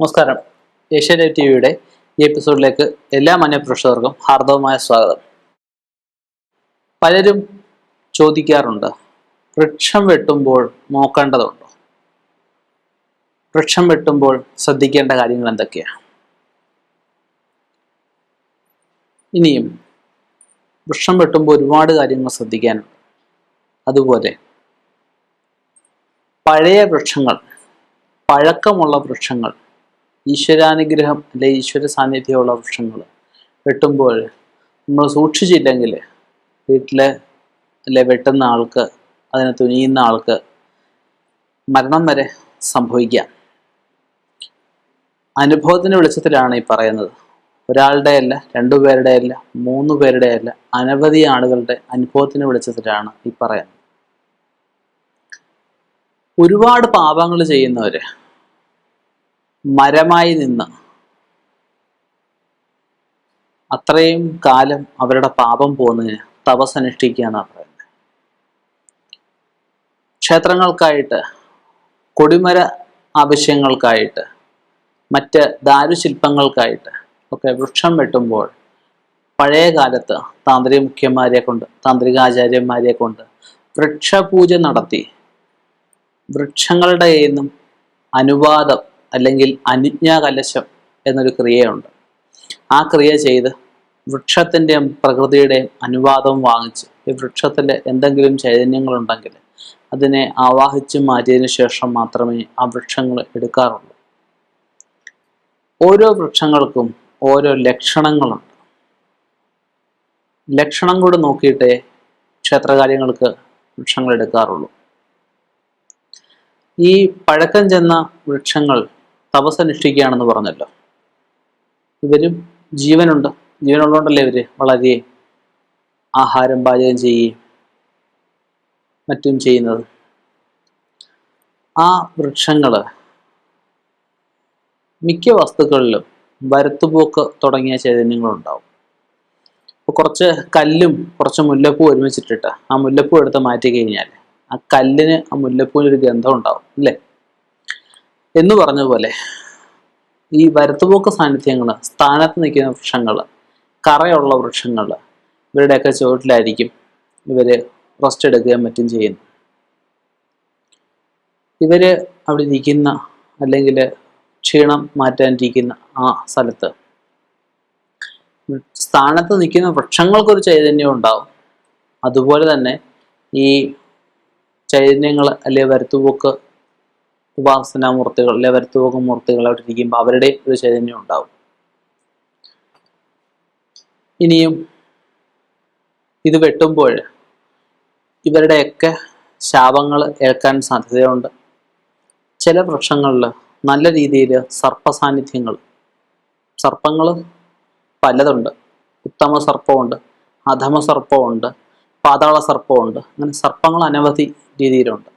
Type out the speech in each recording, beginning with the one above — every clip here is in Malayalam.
നമസ്കാരം. ഏഷ്യാനെറ്റ് ടി വിയുടെ ഈ എപ്പിസോഡിലേക്ക് എല്ലാ മാന്യപ്രേക്ഷകർക്കും ഹാർദവമായ സ്വാഗതം. പലരും ചോദിക്കാറുണ്ട് വൃക്ഷം വെട്ടുമ്പോൾ നോക്കേണ്ടതുണ്ടോ? വൃക്ഷം വെട്ടുമ്പോൾ ശ്രദ്ധിക്കേണ്ട കാര്യങ്ങൾ എന്തൊക്കെയാണ് ഇനിയും വൃക്ഷം വെട്ടുമ്പോൾ ഒരുപാട് കാര്യങ്ങൾ ശ്രദ്ധിക്കാനുണ്ട്. അതുപോലെ പഴയ വൃക്ഷങ്ങൾ പഴക്കമുള്ള വൃക്ഷങ്ങൾ ഈശ്വരാനുഗ്രഹം അല്ലെ ഈശ്വര സാന്നിധ്യമുള്ള വൃക്ഷങ്ങൾ വെട്ടുമ്പോൾ നമ്മൾ സൂക്ഷിച്ചില്ലെങ്കിൽ വീട്ടിലെ അല്ലെ വെട്ടുന്ന ആൾക്ക് അതിനെ തുനിയുന്ന ആൾക്ക് മരണം വരെ സംഭവിക്കാം അനുഭവത്തിന്റെ വെളിച്ചത്തിലാണ് ഈ പറയുന്നത്. ഒരാളുടെ അല്ല രണ്ടുപേരുടെ അല്ല മൂന്ന് പേരുടെ അല്ല അനവധി ആളുകളുടെ അനുഭവത്തിന്റെ വെളിച്ചത്തിലാണ് ഈ പറയുന്നത്. ഒരുപാട് പാപങ്ങൾ ചെയ്യുന്നവര് മരമായി നിന്ന് അത്രയും കാലം അവരുടെ പാപം പോകുന്നതിന് തപസ് അനുഷ്ഠിക്കുക എന്നാണ് പറയുന്നത് ക്ഷേത്രങ്ങൾക്കായിട്ട് കൊടിമര ആവശ്യങ്ങൾക്കായിട്ട് മറ്റ് ദാരുശില്പങ്ങൾക്കായിട്ട് ഒക്കെ വൃക്ഷം വെട്ടുമ്പോൾ പഴയ കാലത്ത് താന്ത്രിക മുഖ്യന്മാരെ കൊണ്ട് താന്ത്രികാചാര്യന്മാരെ കൊണ്ട് വൃക്ഷപൂജ നടത്തി വൃക്ഷങ്ങളുടെ നിന്നും അനുവാദം അല്ലെങ്കിൽ അനുജ്ഞാകലശം എന്നൊരു ക്രിയയുണ്ട്. ആ ക്രിയ ചെയ്ത് വൃക്ഷത്തിന്റെയും പ്രകൃതിയുടെയും അനുവാദം വാങ്ങിച്ച് ഈ വൃക്ഷത്തിൽ എന്തെങ്കിലും ചൈതന്യങ്ങളുണ്ടെങ്കിൽ അതിനെ ആവാഹിച്ച് മാറ്റിയതിന് ശേഷം മാത്രമേ ആ വൃക്ഷങ്ങൾ എടുക്കാറുള്ളൂ. ഓരോ വൃക്ഷങ്ങൾക്കും ഓരോ ലക്ഷണങ്ങളുണ്ട്. ലക്ഷണം കൂടെ നോക്കിയിട്ടേ ക്ഷേത്രകാര്യങ്ങൾക്ക് വൃക്ഷങ്ങൾ എടുക്കാറുള്ളൂ. ഈ പഴക്കം ചെന്ന വൃക്ഷങ്ങൾ തപസ്സനുഷ്ഠിക്കുകയാണെന്ന് പറഞ്ഞല്ലോ. ഇവരും ജീവനുണ്ട്. ജീവനുള്ളതുകൊണ്ടല്ലേ ഇവർ? വളരെ ആഹാരം പാചകം ചെയ്യുകയും മറ്റും ചെയ്യുന്നത്. ആ വൃക്ഷങ്ങൾ മിക്ക വസ്തുക്കളിലും വരത്തുപോക്ക് തുടങ്ങിയ ചൈതന്യങ്ങളുണ്ടാവും. അപ്പോൾ കുറച്ച് കല്ലും കുറച്ച് മുല്ലപ്പൂ ഒരുമിച്ചിട്ടിട്ട് ആ മുല്ലപ്പൂ എടുത്ത് മാറ്റി കഴിഞ്ഞാൽ ആ കല്ലിന് ആ മുല്ലപ്പൂവിന് ഒരു ഗന്ധം ഉണ്ടാവും അല്ലേ? എന്ന് പറഞ്ഞ പോലെ ഈ വരത്തുപോക്ക സാന്നിധ്യങ്ങൾ സ്ഥാനത്ത് നിൽക്കുന്ന വൃക്ഷങ്ങൾ കറയുള്ള വൃക്ഷങ്ങൾ ഇവരുടെയൊക്കെ ചുവട്ടിലായിരിക്കും ഇവർ റെസ്റ്റ് എടുക്കുകയും മറ്റും ചെയ്യുന്നു ഇവർ അവിടെ ഇരിക്കുന്ന അല്ലെങ്കിൽ ക്ഷീണം മാറ്റാനിരിക്കുന്ന ആ സ്ഥലത്ത് സ്ഥാനത്ത് നിൽക്കുന്ന വൃക്ഷങ്ങൾക്കൊരു ചൈതന്യം ഉണ്ടാവും. അതുപോലെ തന്നെ ഈ ചൈതന്യങ്ങൾ അല്ലെ വരുത്തുപോക്ക് ഉപാസനാമൂർത്തികൾ അല്ലെ വരുത്തുപോക്ക് മൂർത്തികൾ അവിടെ ഇരിക്കുമ്പോൾ അവരുടെ ഒരു ചൈതന്യം ഉണ്ടാവും. ഇനിയും ഇത് വെട്ടുമ്പോൾ ഇവരുടെയൊക്കെ ശാപങ്ങൾ ഏൽക്കാൻ സാധ്യതയുണ്ട്. ചില വൃക്ഷങ്ങളിൽ നല്ല രീതിയിൽ സർപ്പസാന്നിധ്യങ്ങൾ സർപ്പങ്ങൾ പലതുണ്ട്. ഉത്തമ സർപ്പമുണ്ട് അധമ സർപ്പമുണ്ട് പാതാള സർപ്പമുണ്ട് അങ്ങനെ സർപ്പങ്ങൾ അനവധി രീതിയിലുണ്ട്.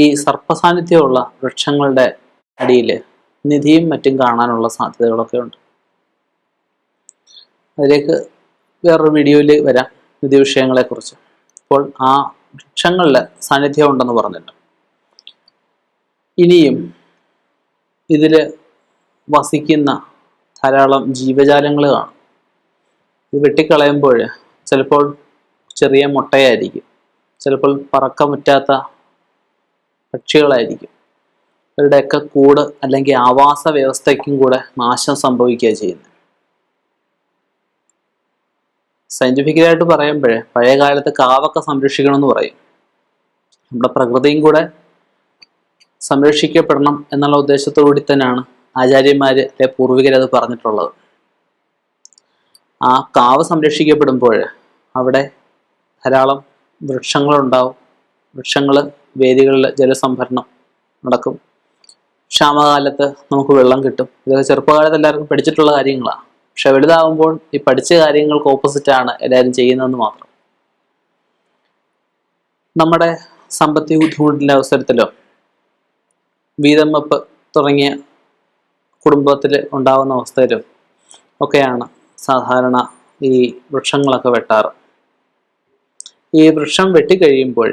ഈ സർപ്പസാന്നിധ്യമുള്ള വൃക്ഷങ്ങളുടെ അടിയിൽ നിധിയും മറ്റും കാണാനുള്ള സാധ്യതകളൊക്കെ ഉണ്ട്. അതിലേക്ക് വേറൊരു വീഡിയോയിൽ വരാം നിധി വിഷയങ്ങളെക്കുറിച്ച്. അപ്പോൾ ആ വൃക്ഷങ്ങളിൽ സാന്നിധ്യം ഉണ്ടെന്ന് പറഞ്ഞല്ലോ. ഇനിയും ഇതിൽ വസിക്കുന്ന ധാരാളം ജീവജാലങ്ങൾ കാണും. ഇത് വെട്ടിക്കളയുമ്പോൾ ചിലപ്പോൾ ചെറിയ മുട്ടയായിരിക്കും. ചിലപ്പോൾ പറക്കം പറ്റാത്ത പക്ഷികളായിരിക്കും. ഇവരുടെയൊക്കെ കൂട് അല്ലെങ്കിൽ ആവാസ വ്യവസ്ഥയ്ക്കും കൂടെ നാശം സംഭവിക്കുക ചെയ്യുന്നത്. സയന്റിഫിക്കലായിട്ട് പറയുമ്പോഴേ പഴയ കാലത്ത് കാവൊക്കെ സംരക്ഷിക്കണം എന്ന് പറയും. നമ്മുടെ പ്രകൃതിയും കൂടെ സംരക്ഷിക്കപ്പെടണം എന്നുള്ള ഉദ്ദേശത്തോടുകൂടി തന്നെയാണ് ആചാര്യന്മാര് പൂർവികരത് പറഞ്ഞിട്ടുള്ളത്. ആ കാവ് സംരക്ഷിക്കപ്പെടുമ്പോൾ അവിടെ ധാരാളം വൃക്ഷങ്ങളുണ്ടാവും. വൃക്ഷങ്ങൾ വേദികളിൽ ജലസംഭരണം നടക്കും. ക്ഷാമകാലത്ത് നമുക്ക് വെള്ളം കിട്ടും. ഇതൊക്കെ ചെറുപ്പകാലത്ത് എല്ലാവർക്കും പഠിച്ചിട്ടുള്ള കാര്യങ്ങളാണ്. പക്ഷെ വലുതാവുമ്പോൾ ഈ പഠിച്ച കാര്യങ്ങൾക്ക് ഓപ്പോസിറ്റാണ് എല്ലാവരും ചെയ്യുന്നതെന്ന് മാത്രം. നമ്മുടെ സാമ്പത്തിക ബുദ്ധിമുട്ടിന്റെ അവസരത്തിലോ വീതം വെപ്പ് തുടങ്ങിയ കുടുംബത്തിൽ ഉണ്ടാകുന്ന അവസ്ഥയിലും ഒക്കെയാണ് സാധാരണ ഈ വൃക്ഷങ്ങളൊക്കെ വെട്ടാറ്. ഈ വൃക്ഷം വെട്ടിക്കഴിയുമ്പോൾ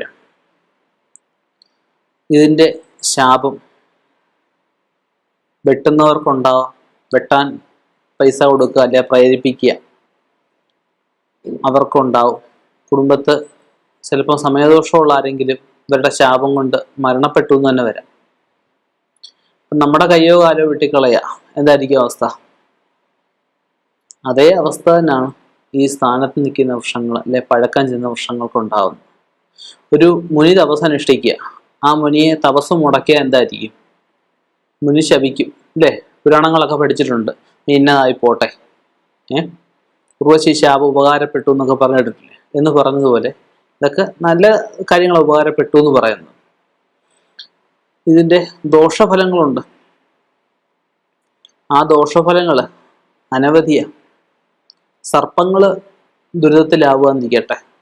ഇതിന്റെ ശാപം വെട്ടുന്നവർക്കുണ്ടാവാം. വെട്ടാൻ പൈസ കൊടുക്കുക അല്ലെ പ്രേരിപ്പിക്കുക. അവർക്കുണ്ടാവും. കുടുംബത്ത് ചിലപ്പോൾ സമയദോഷമുള്ള ആരെങ്കിലും ഇവരുടെ ശാപം കൊണ്ട് മരണപ്പെട്ടു എന്ന് തന്നെ വരാം. നമ്മുടെ കയ്യോ കാലോ വെട്ടിക്കളയുക എന്തായിരിക്കും അവസ്ഥ? അതേ അവസ്ഥ തന്നെയാണ് ഈ സ്ഥാനത്ത് നിൽക്കുന്ന വൃക്ഷങ്ങൾ അല്ലെ പഴക്കം ചെന്ന വൃക്ഷങ്ങൾക്ക് ഉണ്ടാകുന്നത് ഒരു മുനി തപസ് അനുഷ്ഠിക്കുക ആ മുനിയെ തപസ് മുടക്കിയാൽ എന്തായിരിക്കും? മുനി ശപിക്കും അല്ലേ? പുരാണങ്ങളൊക്കെ പഠിച്ചിട്ടുണ്ട്. ഇന്നതായി പോട്ടെ. ഏ? ഉർവശി ശാപ ഉപകാരപ്പെട്ടു എന്നൊക്കെ പറഞ്ഞിട്ടില്ലേ? എന്ന് പറഞ്ഞതുപോലെ ഇതൊക്കെ നല്ല കാര്യങ്ങൾ ഉപകാരപ്പെട്ടു എന്ന് പറയുന്നു. ഇതിന്റെ ദോഷഫലങ്ങളുണ്ട്. ആ ദോഷഫലങ്ങൾ അനവധിയാണ് സർപ്പങ്ങൾ ദുരിതത്തിലാവുകയെന്നിരിക്കട്ടെ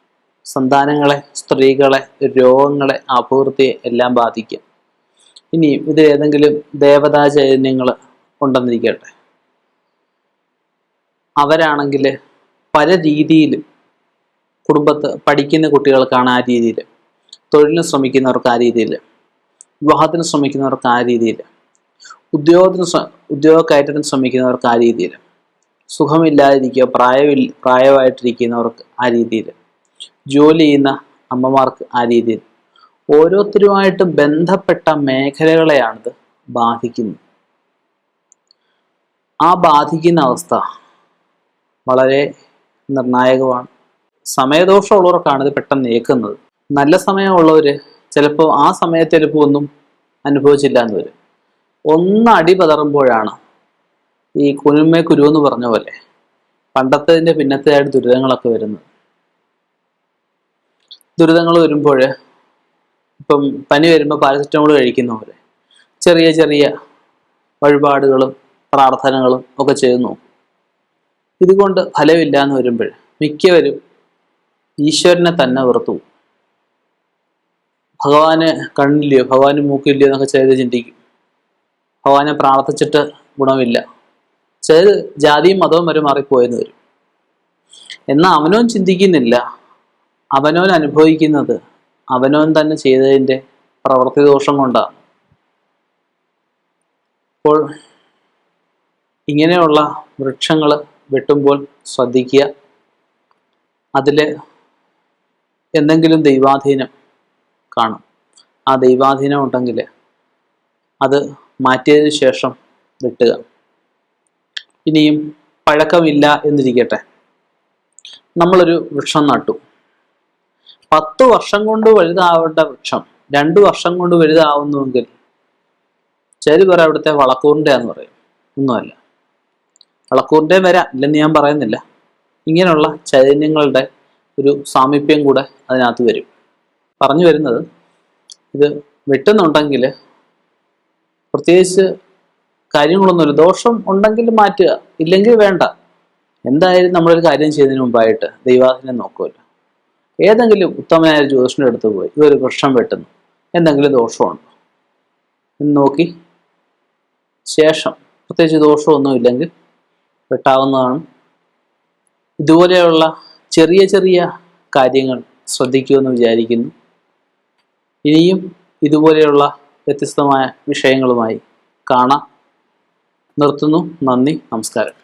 സന്താനങ്ങളെ സ്ത്രീകളെ രോഗങ്ങളെ അപൂർത്തിയെ എല്ലാം ബാധിക്കും. ഇനിയും ഇതിൽ ഏതെങ്കിലും ദേവതാ ചൈതന്യങ്ങൾ ഉണ്ടെന്നിരിക്കട്ടെ. അവരാണെങ്കിൽ പല രീതിയിലും കുടുംബത്ത് പഠിക്കുന്ന കുട്ടികൾക്കാണ് ആ രീതിയിൽ തൊഴിലിന് ശ്രമിക്കുന്നവർക്ക് ആ രീതിയിൽ വിവാഹത്തിന് ശ്രമിക്കുന്നവർക്ക് ആ രീതിയിൽ ഉദ്യോഗത്തിന് ഉദ്യോഗ കയറ്റത്തിന് ശ്രമിക്കുന്നവർക്ക് ആ രീതിയിൽ സുഖമില്ലാതിരിക്കുക പ്രായമില്ല പ്രായമായിട്ടിരിക്കുന്നവർക്ക് ആ രീതിയിൽ. ജോലി ചെയ്യുന്ന അമ്മമാർക്ക് ആ രീതിയിൽ ഓരോരുത്തരുമായിട്ട് ബന്ധപ്പെട്ട മേഖലകളെയാണിത് ബാധിക്കുന്നത്. ആ ബാധിക്കുന്ന അവസ്ഥ വളരെ നിർണായകമാണ്. സമയദോഷമുള്ളവർക്കാണ് ഇത് പെട്ടെന്ന് ഏക്കുന്നത് നല്ല സമയമുള്ളവർ ചിലപ്പോൾ ആ സമയത്ത് ചിലപ്പോൾ ഒന്നും അനുഭവിച്ചില്ല എന്ന് വരും. ഒന്ന് അടി പതറുമ്പോഴാണ് ഈ കുനുമേ കുരു എന്ന് പറഞ്ഞ പോലെ പണ്ടത്തതിന്റെ പിന്നത്തെയായിട്ട് ദുരിതങ്ങളൊക്കെ വരുന്നത്. ദുരിതങ്ങൾ വരുമ്പോൾ ഇപ്പം പനി വരുമ്പോൾ പാരസെറ്റമോൾ കഴിക്കുന്ന പോലെ ചെറിയ ചെറിയ വഴിപാടുകളും പ്രാർത്ഥനകളും ഒക്കെ ചെയ്തു നോക്കും ഇതുകൊണ്ട് ഫലമില്ല എന്ന് വരുമ്പോൾ മിക്കവരും ഈശ്വരനെ തന്നെ വെറുത്തു. ഭഗവാനെ കണ്ണില്ലയോ ഭഗവാന് മൂക്കില്ലയോ എന്നൊക്കെ ചെയ്ത് ചിന്തിക്കും. ഭഗവാനെ പ്രാർത്ഥിച്ചിട്ട് ഗുണമില്ല. ചിലത് ജാതിയും മതവും വരെ മാറിപ്പോയെന്ന് വരും. എന്നാൽ അവനവും ചിന്തിക്കുന്നില്ല. അവനോൻ അനുഭവിക്കുന്നത് അവനോൻ തന്നെ ചെയ്തതിന്റെ പ്രവൃത്തി ദോഷം കൊണ്ടാണ്. അപ്പോൾ ഇങ്ങനെയുള്ള വൃക്ഷങ്ങൾ വെട്ടുമ്പോൾ ശ്രദ്ധിക്കുക. അതിൽ എന്തെങ്കിലും ദൈവാധീനം കാണും. ആ ദൈവാധീനം ഉണ്ടെങ്കിൽ അത് മാറ്റിയതിന് ശേഷം വെട്ടുക. ഇനിയും പഴക്കമില്ല എന്നിരിക്കട്ടെ. നമ്മളൊരു വൃക്ഷം നട്ടു. പത്ത് വർഷം കൊണ്ട് വലുതാവേണ്ട വൃക്ഷം. രണ്ട് വർഷം കൊണ്ട് വലുതാവുന്നുവെങ്കിൽ ചിലർ പറയും അവിടുത്തെ വളക്കൂറിന്റെ എന്ന് പറയും. ഒന്നുമല്ല. വളക്കൂറിന്റെ വരാം. ഇല്ലെന്ന് ഞാൻ പറയുന്നില്ല. ഇങ്ങനെയുള്ള ചൈതന്യങ്ങളുടെ ഒരു സാമീപ്യം കൂടെ അതിനകത്ത് വരും. പറഞ്ഞു വരുന്നത് ഇത് വെട്ടുന്നുണ്ടെങ്കിൽ പ്രത്യേകിച്ച് കാര്യങ്ങളൊന്നുമില്ല ദോഷം ഉണ്ടെങ്കിൽ മാറ്റുക. ഇല്ലെങ്കിൽ വേണ്ട. എന്തായാലും നമ്മളൊരു കാര്യം ചെയ്യുന്നതിന് മുമ്പായിട്ട് ദൈവാധീനം നോക്കുമല്ലോ. ഏതെങ്കിലും ഉത്തമനായ ഒരു അടുത്ത് പോയി ഇതൊരു വൃക്ഷം വെട്ടുന്നു. എന്തെങ്കിലും ദോഷമുണ്ടോ? എന്ന് നോക്കി. ശേഷം പ്രത്യേകിച്ച് ദോഷമൊന്നും ഇല്ലെങ്കിൽ വെട്ടാവുന്നതാണ്. ഇതുപോലെയുള്ള ചെറിയ ചെറിയ കാര്യങ്ങൾ ശ്രദ്ധിക്കുമെന്ന് വിചാരിക്കുന്നു. ഇനിയും ഇതുപോലെയുള്ള വ്യത്യസ്തമായ വിഷയങ്ങളുമായി കാണാം. നിർത്തുന്നു. നന്ദി. നമസ്കാരം.